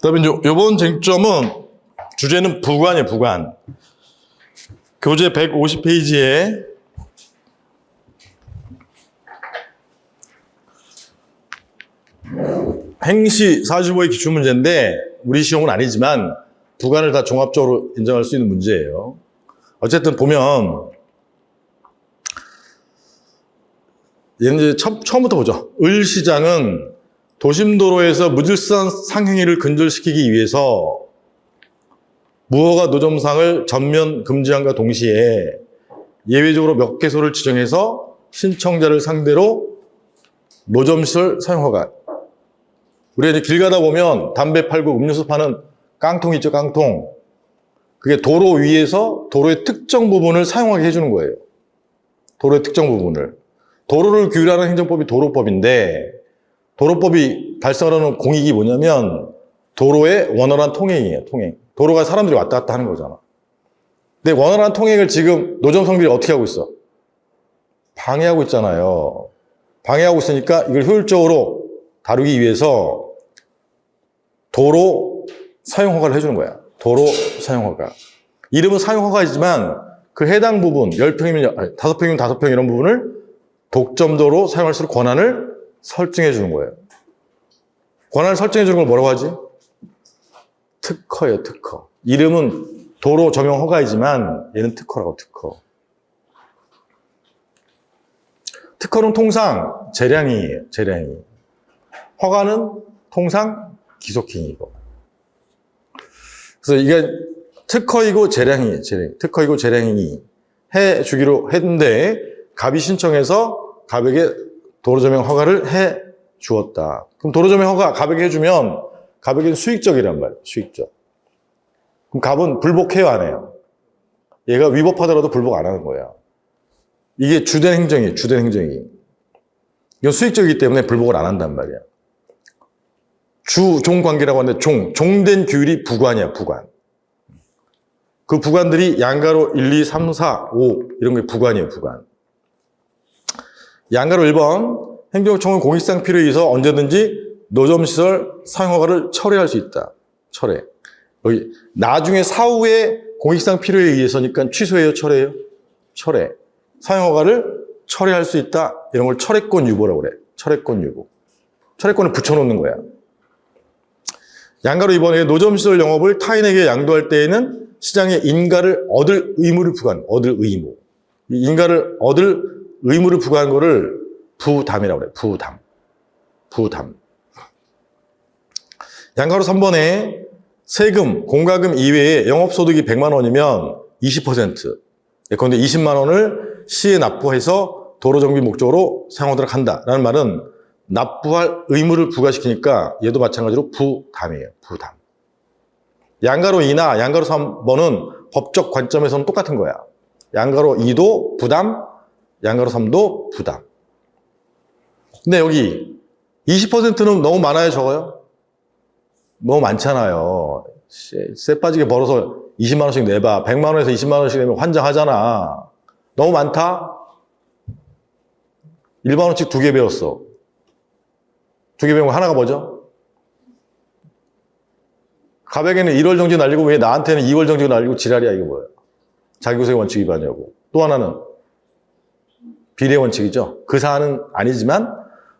그다음에 요, 요번 쟁점은 주제는 부관이에요, 부관. 교재 150페이지에 행시 45의 기출 문제인데 우리 시험은 아니지만 부관을 다 종합적으로 인정할 수 있는 문제예요. 어쨌든 보면 얘는 이제 처, 처음부터 보죠. 을시장은 도심도로에서 무질서한 상행위를 근절시키기 위해서 무허가 노점상을 전면 금지함과 동시에 예외적으로 몇 개소를 지정해서 신청자를 상대로 노점시설 사용 허가 우리가 이제 길 가다 보면 담배 팔고 음료수 파는 깡통 있죠, 깡통. 그게 도로 위에서 도로의 특정 부분을 사용하게 해주는 거예요. 도로의 특정 부분을. 도로를 규율하는 행정법이 도로법인데, 도로법이 발생하는 공익이 뭐냐면, 도로의 원활한 통행이에요, 통행. 도로가 사람들이 왔다 갔다 하는 거잖아. 근데 원활한 통행을 지금 노점성들이 어떻게 하고 있어? 방해하고 있잖아요. 방해하고 있으니까 이걸 효율적으로 다루기 위해서 도로 사용 허가를 해주는 거야. 도로 사용 허가. 이름은 사용 허가이지만 그 해당 부분, 10평이면, 아니, 5평이면 5평 이런 부분을 독점도로 사용할 수 있는 권한을 설정해 주는 거예요. 권한을 설정해 주는 걸 뭐라고 하지? 특허예요, 특허. 이름은 도로 적용 허가이지만 얘는 특허라고, 특허. 특허는 통상 재량이에요, 재량이. 허가는 통상 기속행위고. 그래서 이게 특허이고 재량이, 재량, 특허이고 재량이 해 주기로 했는데, 갑이 신청해서 갑에게 도로조명 허가를 해 주었다. 그럼 도로조명 허가 갑에게 해주면 갑에게는 수익적이란 말이에요, 수익적. 그럼 갑은 불복해요, 안 해요? 얘가 위법하더라도 불복 안 하는 거야. 이게 주된 행정이에요, 주된 행정이. 이건 수익적이기 때문에 불복을 안 한단 말이야. 주, 종 관계라고 하는데 종, 종된 규율이 부관이야, 부관. 그 부관들이 양가로 1, 2, 3, 4, 5 이런 게 부관이에요, 부관. 양가로 1번 행정청은 공익상 필요에 의해서 언제든지 노점시설 사용허가를 철회할 수 있다. 철회. 여기 나중에 사후에 공익상 필요에 의해서니까 취소해요, 철회해요? 철회. 사용허가를 철회할 수 있다. 이런 걸 철회권 유보라고 그래. 철회권 유보. 철회권을 붙여놓는 거야. 양가로 이번에 노점시설 영업을 타인에게 양도할 때에는 시장의 인가를 얻을 의무를 부과한, 얻을 의무. 이 인가를 얻을 의무를 부과한 거를 부담이라고 그래. 부담. 부담. 양가로 3번에 세금, 공과금 이외에 영업소득이 100만 원이면 20%. 예컨대 20만 원을 시에 납부해서 도로정비 목적으로 사용하도록 한다라는 말은 납부할 의무를 부과시키니까 얘도 마찬가지로 부담이에요. 부담. 양가로 2나 양가로 3번은 법적 관점에서는 똑같은 거야. 양가로 2도 부담, 양가로 3도 부담. 근데 여기 20%는 너무 많아요, 적어요? 너무 많잖아요. 쎄, 쎄 빠지게 벌어서 20만 원씩 내봐. 100만 원에서 20만 원씩 내면 환장하잖아. 너무 많다? 1만 원씩 두 개 배웠어. 두 개 배운 거 하나가 뭐죠? 가백에는 1월 정지 날리고 왜 나한테는 2월 정지가 날리고 지랄이야 이거 뭐야? 자기고생 원칙 위반이냐고. 또 하나는 비례 원칙이죠. 그 사안은 아니지만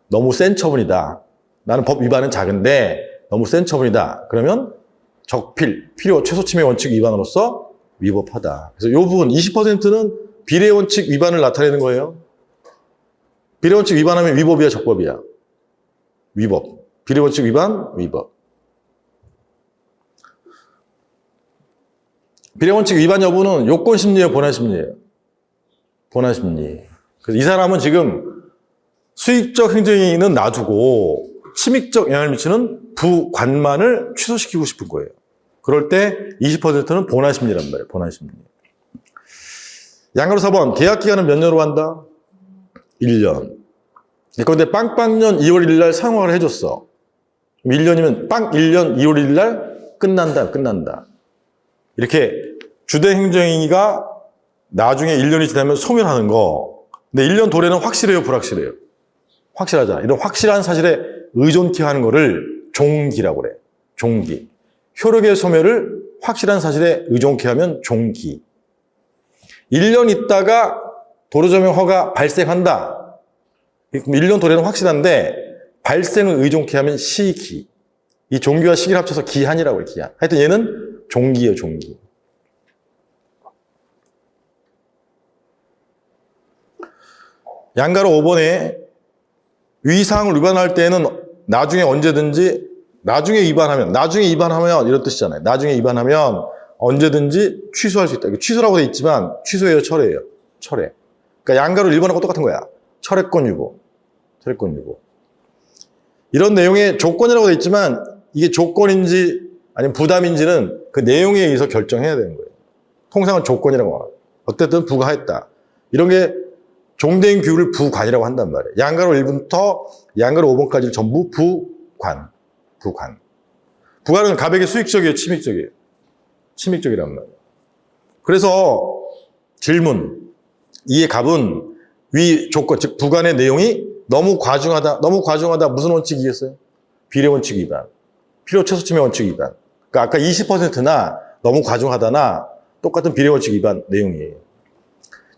너무 센 처분이다. 나는 법 위반은 작은데 너무 센 처분이다. 그러면 적필, 필요 최소 침해 원칙 위반으로서 위법하다. 그래서 이 부분 20%는 비례 원칙 위반을 나타내는 거예요. 비례 원칙 위반하면 위법이야, 적법이야. 위법. 비례 원칙 위반, 위법. 비례 원칙 위반 여부는 요건 심리예요, 본안 심리예요. 본안 심리. 그래서 이 사람은 지금 수익적 행정이는 놔두고 침익적 영향을 미치는 부관만을 취소시키고 싶은 거예요. 그럴 때 20%는 본안 심리란 말이에요. 본안 심리. 양가로 4번 계약 기간은 몇 년으로 한다? 1년. 그런데 빵빵년 2월 1일 날 사용을 해줬어. 1년이면 빵 1년 2월 1일 날 끝난다. 끝난다. 이렇게 주된 행정위가 나중에 1년이 지나면 소멸하는 거. 근데 1년 도래는 확실해요, 불확실해요? 확실하잖아. 이런 확실한 사실에 의존케 하는 거를 종기라고 그래. 종기. 효력의 소멸을 확실한 사실에 의존케 하면 종기. 1년 있다가 도로조명 허가 발생한다. 1년 도래는 확실한데 발생을 의존케 하면 시기. 이 종기와 시기를 합쳐서 기한이라고 해요, 기한. 하여튼 얘는 종기예요, 종기. 양가로 5번에 위사항을 위반할 때는 나중에 언제든지 나중에 위반하면 나중에 위반하면 이런 뜻이잖아요. 나중에 위반하면 언제든지 취소할 수 있다. 취소라고 돼 있지만 취소예요, 철회예요. 철회. 그러니까 양가로 1번하고 똑같은 거야. 철회권 유보. 철회권 유보. 이런 내용의 조건이라고 돼 있지만 이게 조건인지 아니면 부담인지는 그 내용에 의해서 결정해야 되는 거예요. 통상은 조건이라고 말해요. 어쨌든 부과했다. 이런 게 종대인 규율을 부관이라고 한단 말이에요. 양가로 1번부터 양가로 5번까지 전부 부관. 부관. 부관은 가백의 수익적이에요, 침익적이에요? 침익적이란 말이에요. 그래서 질문. 이의 갑은 위 조건, 즉 부관의 내용이 너무 과중하다. 너무 과중하다. 무슨 원칙이겠어요? 비례 원칙 위반. 필요 최소 침해 원칙 위반. 그러니까 아까 20%나 너무 과중하다나 똑같은 비례 원칙 위반 내용이에요.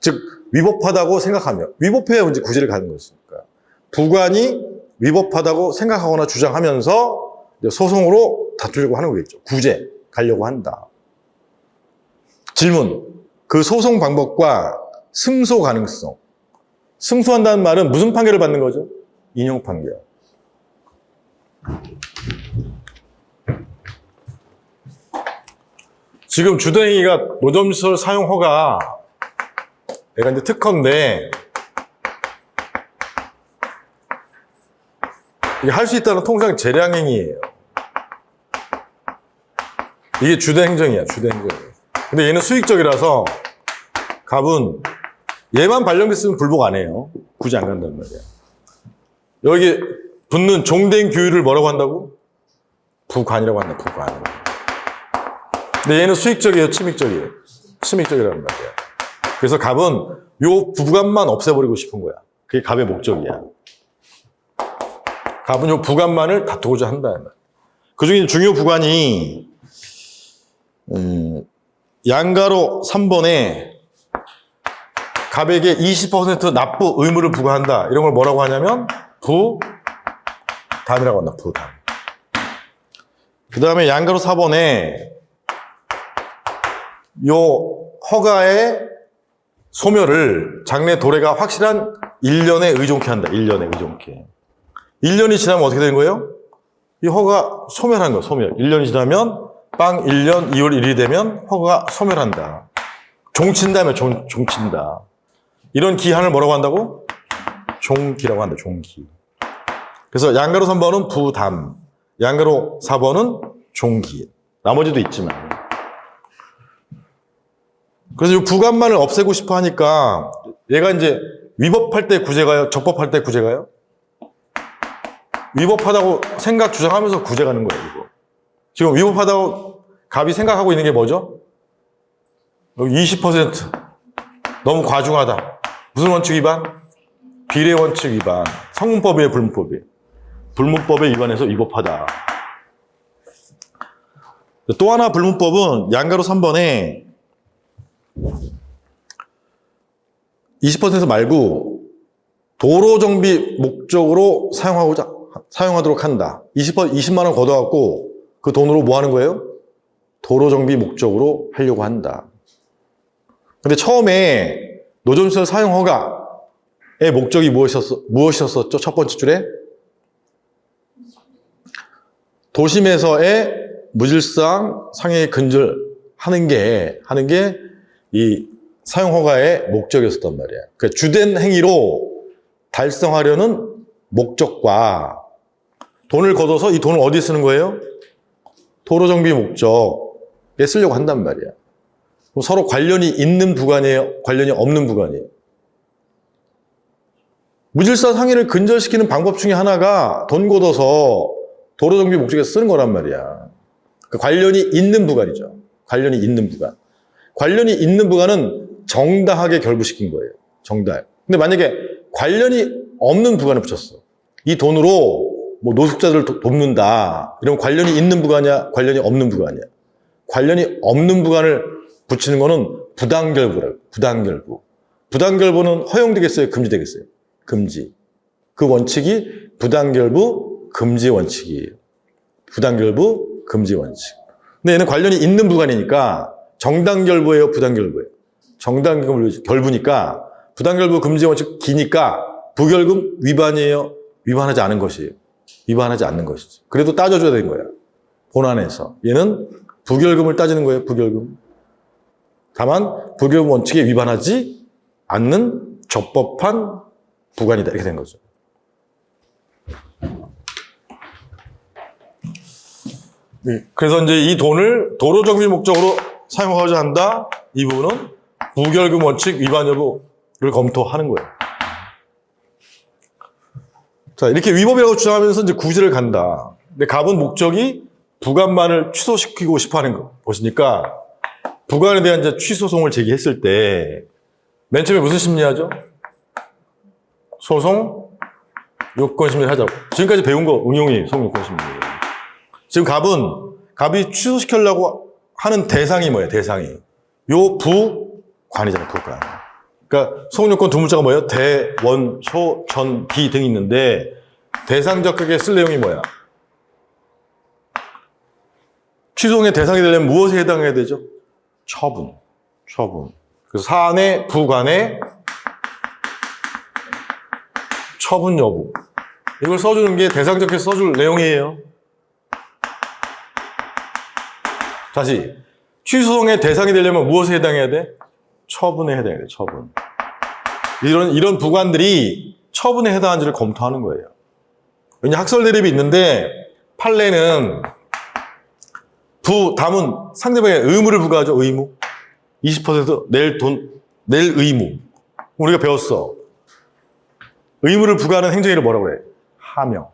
즉 위법하다고 생각하며 위법해야 이제 구제를 가는 것이니까 부관이 위법하다고 생각하거나 주장하면서 소송으로 다투려고 하는 거겠죠. 구제 가려고 한다. 질문. 그 소송 방법과 승소 가능성. 승소한다는 말은 무슨 판결을 받는 거죠? 인용 판결. 지금 주도행위가 노점시설 사용 허가 내가 이제 특허인데 이게 할 수 있다는 통상 재량행위예요. 이게 주대행정이야, 주대행정. 근데 얘는 수익적이라서 갑은 얘만 발령됐으면 불복 안 해요. 굳이 안 간단 말이야. 여기 붙는 종된 규율을 뭐라고 한다고? 부관이라고 한다, 부관. 근데 얘는 수익적이에요, 침익적이에요? 침익적이란 말이야. 그래서 갑은 요 부관만 없애버리고 싶은 거야. 그게 갑의 목적이야. 갑은 요 부관만을 다투고자 한다. 그 중에 중요 부관이, 음, 양가로 3번에 갑에게 20% 납부 의무를 부과한다. 이런 걸 뭐라고 하냐면 부담이라고 한다. 부담. 그 다음에 양가로 4번에 요 허가의 소멸을 장래 도래가 확실한 1년에 의존케 한다. 1년에 의존케. 1년이 지나면 어떻게 되는 거예요? 이 허가 소멸한 거예요. 소멸. 1년이 지나면 빵 1년 2월 1일이 되면 허가가 소멸한다. 종친다면 종, 종친다. 이런 기한을 뭐라고 한다고? 종기라고 한다. 종기. 그래서 양가로 3번은 부담, 양가로 4번은 종기. 나머지도 있지만. 그래서 이 부관만을 없애고 싶어 하니까 얘가 이제 위법할 때 구제가요? 적법할 때 구제가요? 위법하다고 생각 주장하면서 구제 가는 거예요, 이거. 지금 위법하다고 갑이 생각하고 있는 게 뭐죠? 20% 너무 과중하다. 무슨 원칙 위반? 비례 원칙 위반. 성문법이에요, 불문법이에요. 불문법에 위반해서 위법하다. 또 하나 불문법은 양가로 3번에 20% 말고 도로 정비 목적으로 사용하고자 사용하도록 한다. 20, 20만 원 걷어 갖고 그 돈으로 뭐 하는 거예요? 도로 정비 목적으로 하려고 한다. 근데 처음에 노점시설 사용 허가의 목적이 무엇이었, 무엇이었었죠? 첫 번째 줄에 도심에서의 무질상 상해 근절하는 게 하는 게 이 사용 허가의 목적이었단 말이야. 그 주된 행위로 달성하려는 목적과 돈을 걷어서 이 돈을 어디에 쓰는 거예요? 도로 정비 목적에 쓰려고 한단 말이야. 서로 관련이 있는 부관이에요? 관련이 없는 부관이에요? 무질서 상해를 근절시키는 방법 중에 하나가 돈 걷어서 도로 정비 목적에 쓰는 거란 말이야. 그 관련이 있는 부관이죠. 관련이 있는 부관. 관련이 있는 부관은 정당하게 결부시킨 거예요. 정당. 근데 만약에 관련이 없는 부관을 붙였어. 이 돈으로 뭐 노숙자들을 도- 돕는다. 이런 관련이 있는 부관이야, 관련이 없는 부관이야. 관련이 없는 부관을 붙이는 거는 부당결부라고. 부당결부. 부당결부는 허용되겠어요? 금지되겠어요? 금지. 그 원칙이 부당결부 금지 원칙이에요. 부당결부 금지 원칙. 근데 얘는 관련이 있는 부관이니까 정당결부예요, 부당결부예요. 정당결부니까 부당결부 금지 원칙 기니까 부결금 위반이에요, 위반하지 않은 것이에요. 위반하지 않는 것이지. 그래도 따져줘야 되는 거야. 본안에서. 얘는 부결금을 따지는 거예요, 부결금. 다만 부결금 원칙에 위반하지 않는 적법한 부관이다. 이렇게 된 거죠. 네, 그래서 이제 이 돈을 도로 정비 목적으로 사용하고자 한다. 이 부분은 부결금 원칙 위반 여부를 검토하는 거예요. 자, 이렇게 위법이라고 주장하면서 이제 구제를 간다. 근데 갑은 목적이 부관만을 취소시키고 싶어 하는 거. 보시니까 부관에 대한 이제 취소송을 제기했을 때 맨 처음에 무슨 심리하죠? 소송 요건 심리를 하자고. 지금까지 배운 거 응용이 소송 요건 심리예요. 지금 갑은 갑이 취소시키려고 하는 대상이 뭐예요? 대상이 요 부관이잖아요. 부관. 그러니까 소송요건 두 문자가 뭐예요? 대, 원, 소, 전, 기 등이 있는데 대상적격에 쓸 내용이 뭐야? 취소의 대상이 되려면 무엇에 해당해야 되죠? 처분. 처분. 그래서 사안의 부관의 처분 여부. 이걸 써주는 게 대상적격에 써줄 내용이에요. 다시 취소송의 대상이 되려면 무엇에 해당해야 돼? 처분에 해당해야 돼. 처분. 이런 이런 부관들이 처분에 해당한지를 검토하는 거예요. 왜냐 학설 대립이 있는데 판례는 부 담은 상대방의 의무를 부과하죠. 의무. 20%낼 돈, 낼 의무. 우리가 배웠어. 의무를 부과하는 행정위를 뭐라고 그래? 하명.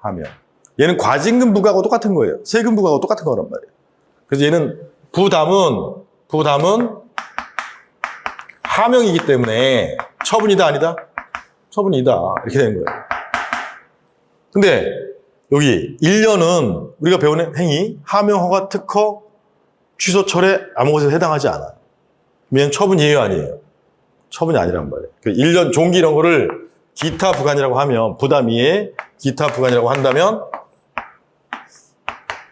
하명. 얘는 과징금 부과하고 똑같은 거예요. 세금 부과하고 똑같은 거란 말이에요. 그래서 얘는 부담은 부담은 하명이기 때문에 처분이다 아니다? 처분이다 이렇게 되는 거예요. 근데 여기 1년은 우리가 배우는 행위 하명, 허가, 특허, 취소, 철회 아무 것에 해당하지 않아. 얘는 처분이에요 아니에요? 처분이 아니란 말이에요. 그 1년 종기 이런 거를 기타 부관이라고 하면 부담 이에 기타 부관이라고 한다면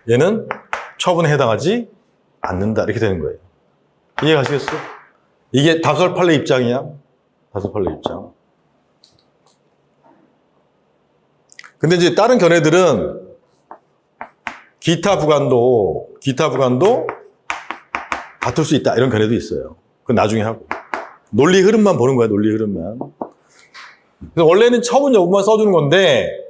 얘는 처분에 해당하지 않는다. 이렇게 되는 거예요. 이해 가시겠어? 이게 다설 판례 입장이야. 다설 판례 입장. 근데 이제 다른 견해들은 기타 부관도, 기타 부관도 다툴 수 있다. 이런 견해도 있어요. 그건 나중에 하고. 논리 흐름만 보는 거야, 논리 흐름만. 원래는 처분 여부만 써주는 건데,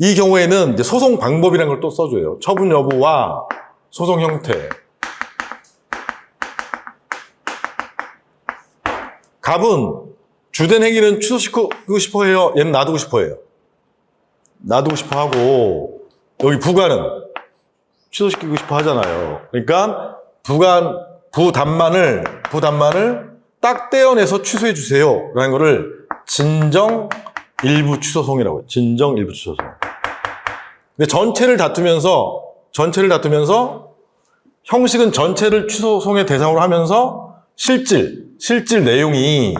이 경우에는 이제 소송 방법이라는 걸 또 써줘요. 처분 여부와 소송 형태. 갑은 주된 행위는 취소시키고 싶어 해요. 얘는 놔두고 싶어 해요. 놔두고 싶어 하고, 여기 부관은 취소시키고 싶어 하잖아요. 그러니까 부관, 부담만을, 부담만을 딱 떼어내서 취소해 주세요. 라는 거를 진정 일부 취소송이라고 해요. 진정 일부 취소송. 근데 전체를 다투면서 전체를 다투면서 형식은 전체를 취소송의 대상으로 하면서 실질 실질 내용이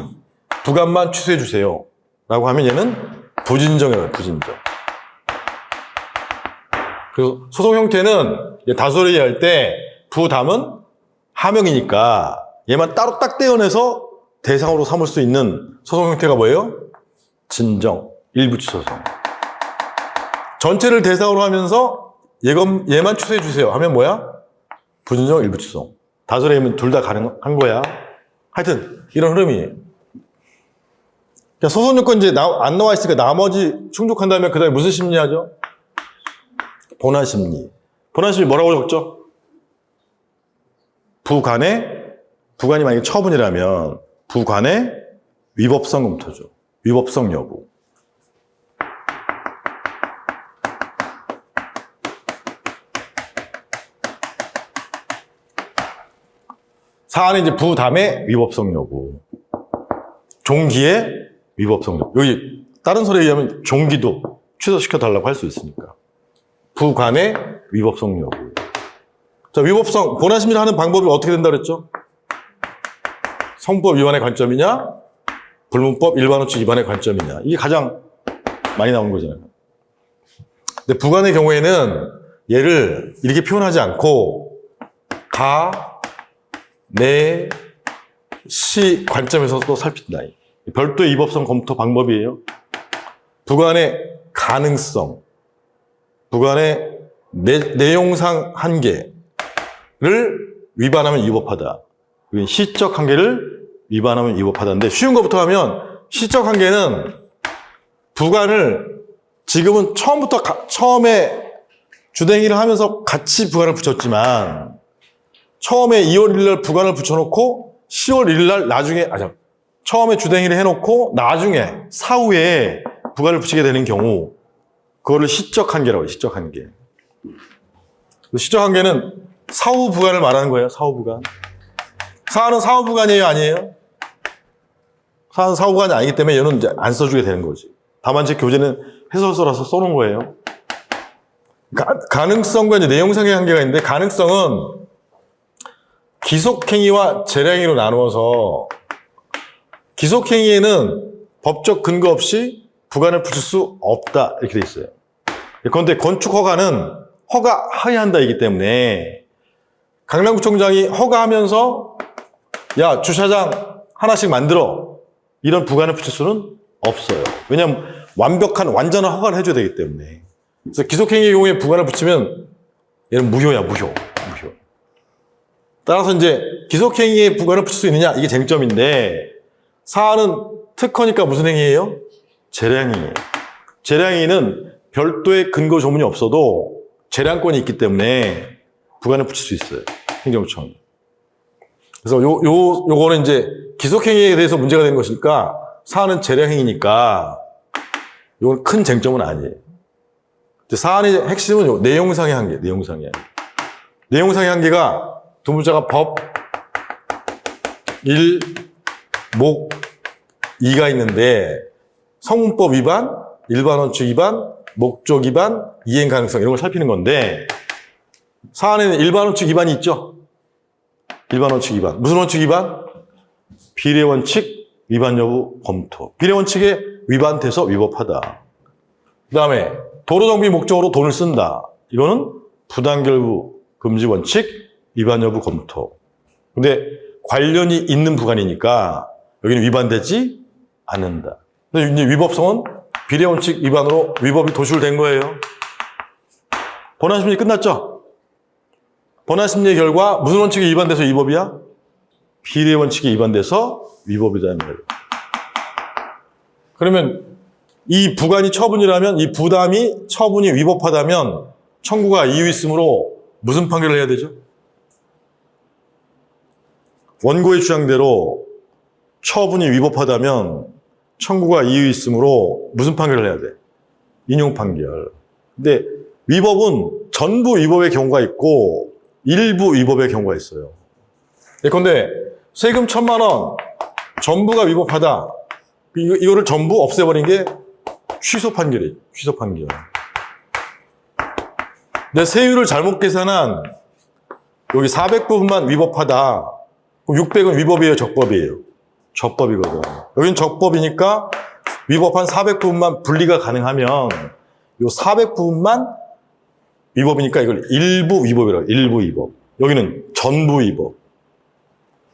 부관만 취소해 주세요. 라고 하면 얘는 부진정이라고 해요. 부진정. 그리고 소송 형태는 이제 다소리 할 때 부담은 하명이니까 얘만 따로 딱 떼어내서 대상으로 삼을 수 있는 소송 형태가 뭐예요? 진정 일부 취소송. 전체를 대상으로 하면서 얘건, 얘만 취소해 주세요 하면 뭐야? 부진정 일부 취소. 다소리면 둘 다 가능한 거야. 하여튼 이런 흐름이에요. 소송 요건 이제 나- 안 나와 있으니까 나머지 충족한다면 그 다음에 무슨 심리 하죠? 본안 심리. 본안 심리 뭐라고 적죠? 부관의 부관이 만약에 처분이라면 부관의 위법성 검토죠. 위법성 여부. 사안은 이제 부담의 위법성 여부. 종기의 위법성 여부. 여기 다른 설에 의하면 종기도 취소시켜 달라고 할 수 있으니까. 부관의 위법성 여부. 자, 위법성, 본안심리를 하는 방법이 어떻게 된다 그랬죠? 성법 위반의 관점이냐? 불문법 일반호칙 위반의 관점이냐? 이게 가장 많이 나오는 거잖아요. 근데 부관의 경우에는 얘를 이렇게 표현하지 않고 가, 내, 시 관점에서 또 살핀다. 별도의 위법성 검토 방법이에요. 부관의 가능성, 부관의 내, 내용상 한계를 위반하면 위법하다. 시적 한계를 위반하면 위법하다인데 쉬운 것부터 하면 시적 한계는 부관을 지금은 처음부터 가- 처음에 주댕이를 하면서 같이 부관을 붙였지만 처음에 2월 1일 날 부관을 붙여놓고 10월 1일 날 나중에 아 잠, 처음에 주댕이를 해놓고 나중에 사후에 부관을 붙이게 되는 경우 그거를 시적 한계라고 해요. 시적 한계. 그 시적 한계는 사후 부관을 말하는 거예요. 사후 부관. 사안은 사후 부관이에요, 아니에요? 사안은 사후 부관이 아니기 때문에 얘는 이제 안 써주게 되는 거지. 다만 제 교재는 해설서라서 써놓은 거예요. 가, 가능성과 이제 내용상의 한계가 있는데 가능성은 기속행위와 재량행위로 나누어서 기속행위에는 법적 근거 없이 부관을 붙일 수 없다 이렇게 돼 있어요. 그런데 건축 허가는 허가 하야 한다이기 때문에 강남구청장이 허가하면서 야 주차장 하나씩 만들어 이런 부관을 붙일 수는 없어요. 왜냐하면 완벽한 완전한 허가를 해줘야 되기 때문에. 그래서 기속행위의 경우에 부관을 붙이면 얘는 무효야 무효. 따라서 이제 기속행위에 부관을 붙일 수 있느냐 이게 쟁점인데 사안은 특허니까 무슨 행위예요? 재량이에요. 재량이는 별도의 근거 조문이 없어도 재량권이 있기 때문에 부관을 붙일 수 있어요. 행정구청. 그래서 요, 요, 요거는 이제 기속행위에 대해서 문제가 되는 것이니까 사안은 재량행위니까 이건 큰 쟁점은 아니에요. 사안의 핵심은 요 내용상의 한계, 내용상의 한계. 내용상의 한계가 두 문자가 법, 일, 목, 이가 있는데 성문법 위반, 일반 원칙 위반, 목적 위반, 이행 가능성 이런 걸 살피는 건데 사안에는 일반 원칙 위반이 있죠. 일반 원칙 위반. 무슨 원칙 위반? 비례 원칙 위반 여부 검토. 비례 원칙에 위반돼서 위법하다. 그 다음에 도로 정비 목적으로 돈을 쓴다. 이거는 부당결부 금지 원칙 위반 여부 검토. 근데 관련이 있는 부관이니까 여기는 위반되지 않는다. 근데 위법성은 비례원칙 위반으로 위법이 도출된 거예요. 본안심리 끝났죠? 본안심리의 결과 무슨 원칙에 위반돼서 위법이야? 비례원칙에 위반돼서 위법이다는 거예요. 그러면 이 부관이 처분이라면 이 부담이 처분이 위법하다면 청구가 이유 있으므로 무슨 판결을 해야 되죠? 원고의 주장대로 처분이 위법하다면 청구가 이유 있으므로 무슨 판결을 해야 돼? 인용 판결. 근데 위법은 전부 위법의 경우가 있고 일부 위법의 경우가 있어요. 예컨대 세금 천만 원 전부가 위법하다. 이거, 이거를 전부 없애버린 게 취소 판결이에요. 취소 판결. 근데 세율을 잘못 계산한 여기 400부분만 위법하다. 그럼 600은 위법이에요, 적법이에요? 적법이거든. 여긴 적법이니까 위법한 400부분만 분리가 가능하면 요 400부분만 위법이니까 이걸 일부 위법이라고. 일부 위법. 여기는 전부 위법.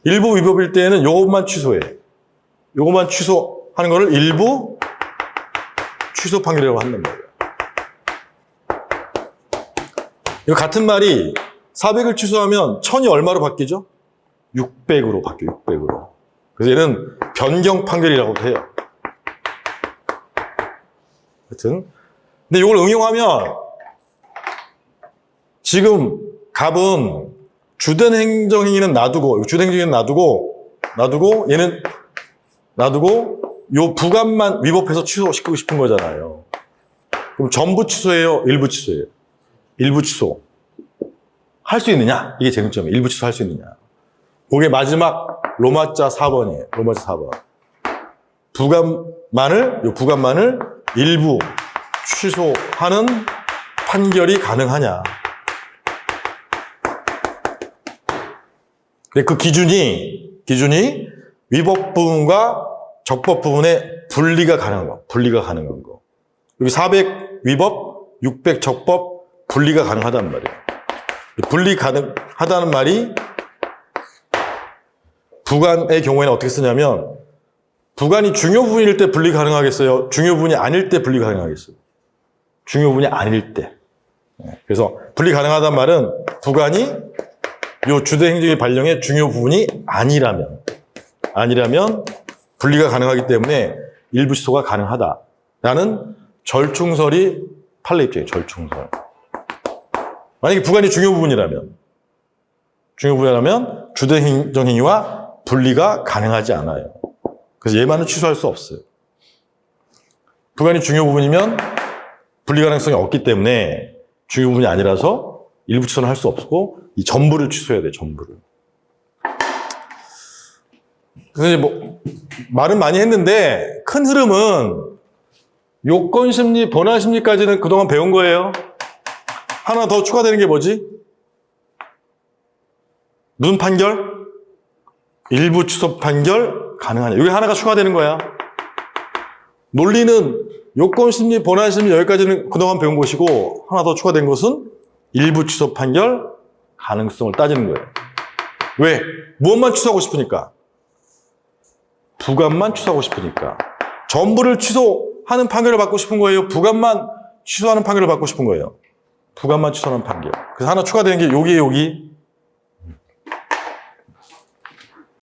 일부 위법일 때에는 요것만 취소해. 요것만 취소하는 거를 일부 취소 판결이라고 한단 말이에요. 이거 같은 말이 400을 취소하면 1000이 얼마로 바뀌죠? 600으로 바뀌어요, 600으로. 그래서 얘는 변경 판결이라고도 해요. 하여튼. 근데 이걸 응용하면 지금 갑은 주된 행정행위는 놔두고, 주된 행정행위는 놔두고, 놔두고, 얘는 놔두고, 요 부감만 위법해서 취소시키고 싶은 거잖아요. 그럼 전부 취소해요? 일부 취소해요? 일부 취소. 할 수 있느냐? 이게 쟁점이에요. 일부 취소 할 수 있느냐? 그게 마지막 로마자 4번이에요. 로마자 4번. 부감만을, 요 부감만을 일부 취소하는 판결이 가능하냐. 그 기준이, 기준이 위법 부분과 적법 부분의 분리가 가능한 거. 분리가 가능한 거. 여기 400 위법, 600 적법, 분리가 가능하다는 말이에요. 분리 가능하다는 말이 부관의 경우에는 어떻게 쓰냐면 부관이 중요 부분일 때 분리 가능하겠어요? 중요 부분이 아닐 때 분리 가능하겠어요? 중요 부분이 아닐 때. 네, 그래서 분리 가능하다는 말은 부관이 요 주대 행정의 발령의 중요 부분이 아니라면 아니라면 분리가 가능하기 때문에 일부 취소가 가능하다라는 절충설이 판례 입장이에요. 절충설. 만약에 부관이 중요 부분이라면 중요 부분이라면 주대 행정 행위와 분리가 가능하지 않아요. 그래서 얘만은 취소할 수 없어요. 부관이 중요 부분이면 분리 가능성이 없기 때문에 중요 부분이 아니라서 일부 취소는 할 수 없고 이 전부를 취소해야 돼. 전부를. 그래서 뭐 말은 많이 했는데 큰 흐름은 요건 심리, 본안 심리까지는 그동안 배운 거예요. 하나 더 추가되는 게 뭐지? 무슨 판결? 일부 취소 판결 가능하냐. 여기 하나가 추가되는 거야. 논리는 요건 심리, 본안 심리 여기까지는 그동안 배운 것이고 하나 더 추가된 것은 일부 취소 판결 가능성을 따지는 거예요. 왜? 무엇만 취소하고 싶으니까? 부관만 취소하고 싶으니까. 전부를 취소하는 판결을 받고 싶은 거예요. 부관만 취소하는 판결을 받고 싶은 거예요. 부관만 취소하는 판결. 그래서 하나 추가되는 게 여기에 여기